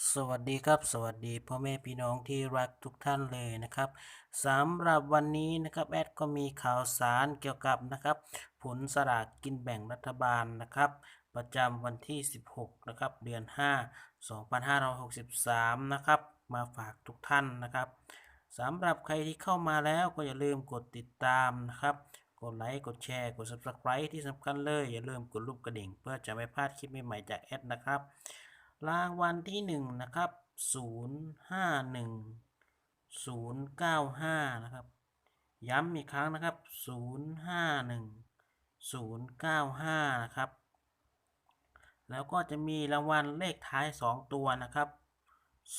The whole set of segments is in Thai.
สวัสดีครับ สวัสดีพ่อแม่พี่น้องที่รักทุกท่านเลยนะครับสำหรับวันนี้นะครับแอดก็มีข่าวสารเกี่ยวกับนะครับ ผลสลากกินแบ่งรัฐบาลนะครับ ประจำวันที่ 16 นะครับ เดือน 5 2563 นะครับ มาฝากทุกท่านนะครับสำหรับใครที่เข้ามาแล้วก็อย่าลืมกดติดตามนะครับกดไลค์ กดแชร์ กด subscribe ที่สำคัญเลย อย่าลืมกดรูปกระดิ่ง เพื่อจะไม่พลาดคลิปใหม่ๆจากแอดนะครับ รางวัลที่หนึ่งนะครับศูนย์ห้าหนึ่งศูนย์เก้าห้านะครับ ย้ำอีกครั้งนะครับศูนย์ห้าหนึ่งศูนย์เก้าห้านะครับ แล้วก็จะมีรางวัลเลขท้ายสองตัวนะครับ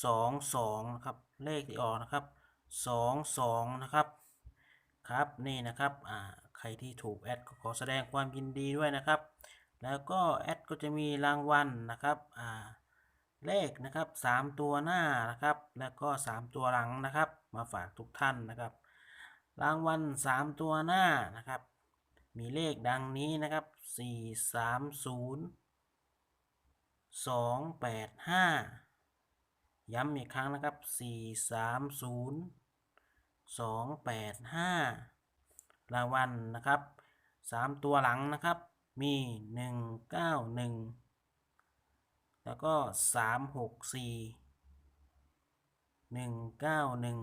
สองสองนะครับ เลขที่ออกนะครับสองสองนะครับ ครับนี่นะครับอ่าใครที่ถูกแอดก็ขอแสดงความยินดีด้วยนะครับ แล้วก็แอดก็จะมีรางวัลนะครับอ่า เลขนะครับสามตัวหน้านะครับ แล้วก็สามตัวหลังนะครับ มาฝากทุกท่านนะครับ รางวัลสามตัวหน้านะครับ มีเลขดังนี้นะครับสี่สามศูนย์สองแปดห้าย้ำอีกครั้งนะครับสี่สามศูนย์สองแปดห้ารางวัลนะครับสามตัวหลังนะครับ มีหนึ่งเก้าหนึ่ง แล้วก็สามหกสี่หนึ่งเก้าหนึ่ง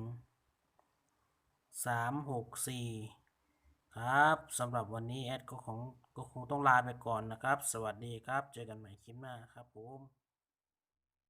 สามหกสี่ครับสำหรับวันนี้แอดก็คงก็คงต้องลาไปก่อนนะครับ สวัสดีครับ เจอกันใหม่คลิปหน้าครับผม